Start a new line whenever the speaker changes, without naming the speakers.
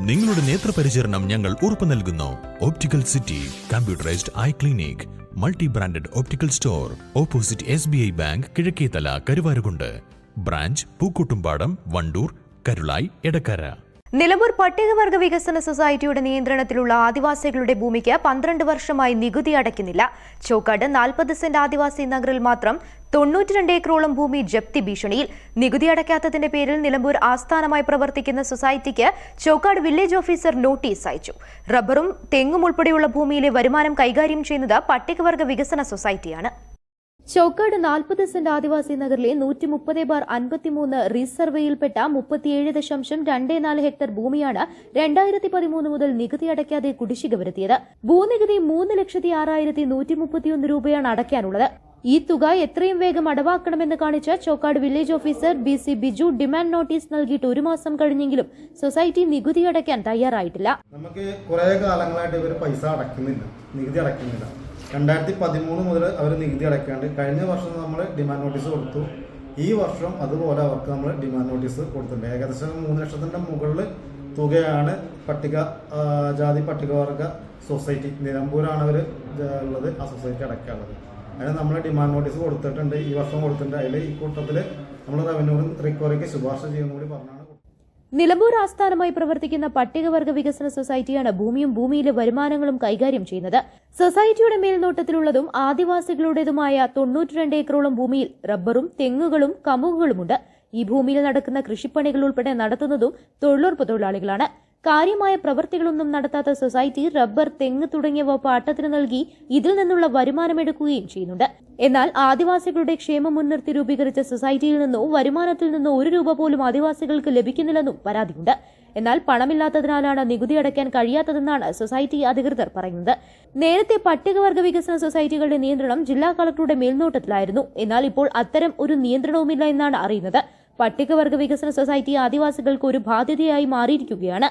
നിങ്ങളുടെ നേത്രപരിചരണം ഞങ്ങൾ ഉറപ്പു നൽകുന്നു. Optical city computerised eye clinic multi branded optical store opposite S B I bank Kizhakkethala Karuvarakundu. Branch Pookkottumpadam Wandoor Karulai Edakkara.
Nilambur പട്ടികവർഗ വികസന സൊസൈറ്റിയുടെ നിയന്ത്രണത്തിലുള്ള ആദിവാസികളുടെ ഭൂമിക്ക് പന്ത്രണ്ട് വർഷമായി നികുതി അടയ്ക്കുന്നില്ല. ചോക്കാട് നാൽപ്പത് സെന്റ് ആദിവാസി നഗറിൽ മാത്രം തൊണ്ണൂറ്റിരണ്ട് ഏക്കറോളം ഭൂമി ജപ്തി ഭീഷണിയിൽ നികുതി അടയ്ക്കാത്തതിന്റെ പേരിൽ നിലമ്പൂർ ആസ്ഥാനമായി പ്രവർത്തിക്കുന്ന സൊസൈറ്റിക്ക് ചോക്കാട് വില്ലേജ് ഓഫീസർ നോട്ടീസ് അയച്ചു. റബ്ബറും തെങ്ങും ഉൾപ്പെടെയുള്ള ഭൂമിയിലെ വരുമാനം കൈകാര്യം ചെയ്യുന്നത് പട്ടികവർഗ വികസന സൊസൈറ്റിയാണ്. ചോക്കാട് നാൽപ്പത് സെന്റ് ആദിവാസി നഗറിലെ നൂറ്റി മുപ്പത് ബാർ അൻപത്തിമൂന്ന് റീസർവേയിൽപ്പെട്ട മുപ്പത്തിയേഴ് ദശാംശം രണ്ടേ നാല് ഹെക്ടർ ഭൂമിയാണ് രണ്ടായിരത്തി പതിമൂന്ന് മുതൽ നികുതി അടയ്ക്കാതെ കുടിശ്ശിക വരുത്തിയത്. ഭൂനികുതി മൂന്ന് ലക്ഷത്തി ആറായിരത്തി നൂറ്റി മുപ്പത്തിയൊന്ന് രൂപയാണ് അടയ്ക്കാനുള്ളത്. ഈ തുക എത്രയും വേഗം അടവാക്കണമെന്ന് കാണിച്ച Chokkad village officer B C Biju demand notice നൽകിയിട്ട് ഒരു മാസം കഴിഞ്ഞെങ്കിലും സൊസൈറ്റി നികുതി അടയ്ക്കാൻ തയ്യാറായിട്ടില്ല.
നമുക്ക് കുറെ കാലങ്ങളായിട്ട് ഇവർ പൈസ അടക്കുന്നില്ല നികുതി അടക്കുന്നില്ല രണ്ടായിരത്തി പതിമൂന്ന് മുതൽ അവർ നികുതി അടയ്ക്കാണ്ട് കഴിഞ്ഞ വർഷം നമ്മൾ ഡിമാൻഡ് നോട്ടീസ് കൊടുത്തു. ഈ വർഷം അതുപോലെ അവർക്ക് നമ്മൾ ഡിമാൻഡ് നോട്ടീസ് കൊടുത്തിട്ടുണ്ട്. ഏകദേശം മൂന്ന് ലക്ഷത്തിന്റെ മുകളിൽ തുകയാണ് പട്ടിക ജാതി പട്ടികവർഗ സൊസൈറ്റി. നിലമ്പൂരാണ് അവർ ഉള്ളത് ആ സൊസൈറ്റി അടയ്ക്കാനുള്ളത് അതിന് നമ്മൾ ഡിമാൻഡ് നോട്ടീസ് കൊടുത്തിട്ടുണ്ട് ഈ വർഷം കൊടുത്തിട്ടുണ്ട്. അതിൽ ഈ കൂട്ടത്തിൽ നമ്മൾ റവന്യൂ റിക്കവറിക്ക് ശുപാർശ ചെയ്യുന്ന കൂടി പറഞ്ഞാണ്
നിലമ്പൂർ ആസ്ഥാനമായി പ്രവർത്തിക്കുന്ന പട്ടികവർഗ വികസന സൊസൈറ്റിയാണ് ഭൂമിയും ഭൂമിയിലെ വരുമാനങ്ങളും കൈകാര്യം ചെയ്യുന്നത്. സൊസൈറ്റിയുടെ മേൽനോട്ടത്തിലുള്ളതും ആദിവാസികളുടേതുമായ തൊണ്ണൂറ്റിരണ്ട് ഏക്കറോളം ഭൂമിയിൽ റബ്ബറും തെങ്ങുകളും കമുകുകളുമുണ്ട്. ഈ ഭൂമിയിൽ നടക്കുന്ന കൃഷിപ്പണികൾ ഉൾപ്പെടെ നടത്തുന്നതും തൊഴിലുറപ്പ് തൊഴിലാളികളാണ്. കാര്യമായ പ്രവൃത്തികളൊന്നും നടത്താത്ത സൊസൈറ്റി റബ്ബർ തെങ്ങ് തുടങ്ങിയവ പാട്ടത്തിന് നൽകി ഇതിൽ നിന്നുള്ള വരുമാനമെടുക്കുകയും ചെയ്യുന്നുണ്ട്. എന്നാൽ ആദിവാസികളുടെ ക്ഷേമം മുൻനിർത്തി രൂപീകരിച്ച സൊസൈറ്റിയിൽ നിന്നോ വരുമാനത്തിൽ നിന്നോ ഒരു രൂപ പോലും ആദിവാസികൾക്ക് ലഭിക്കുന്നില്ലെന്നും പരാതിയുണ്ട്. എന്നാൽ പണമില്ലാത്തതിനാലാണ് നികുതി അടയ്ക്കാൻ കഴിയാത്തതെന്നാണ് സൊസൈറ്റി അധികൃതർ പറയുന്നത്. നേരത്തെ പട്ടികവർഗ വികസന സൊസൈറ്റികളുടെ നിയന്ത്രണം ജില്ലാ കളക്ടറുടെ മേൽനോട്ടത്തിലായിരുന്നു. എന്നാൽ ഇപ്പോൾ അത്തരം ഒരു നിയന്ത്രണവുമില്ല എന്നാണ് അറിയുന്നത്. പട്ടികവർഗ വികസന സൊസൈറ്റി ആദിവാസികൾക്ക് ഒരു ബാധ്യതയായി മാറിയിരിക്കുകയാണ്.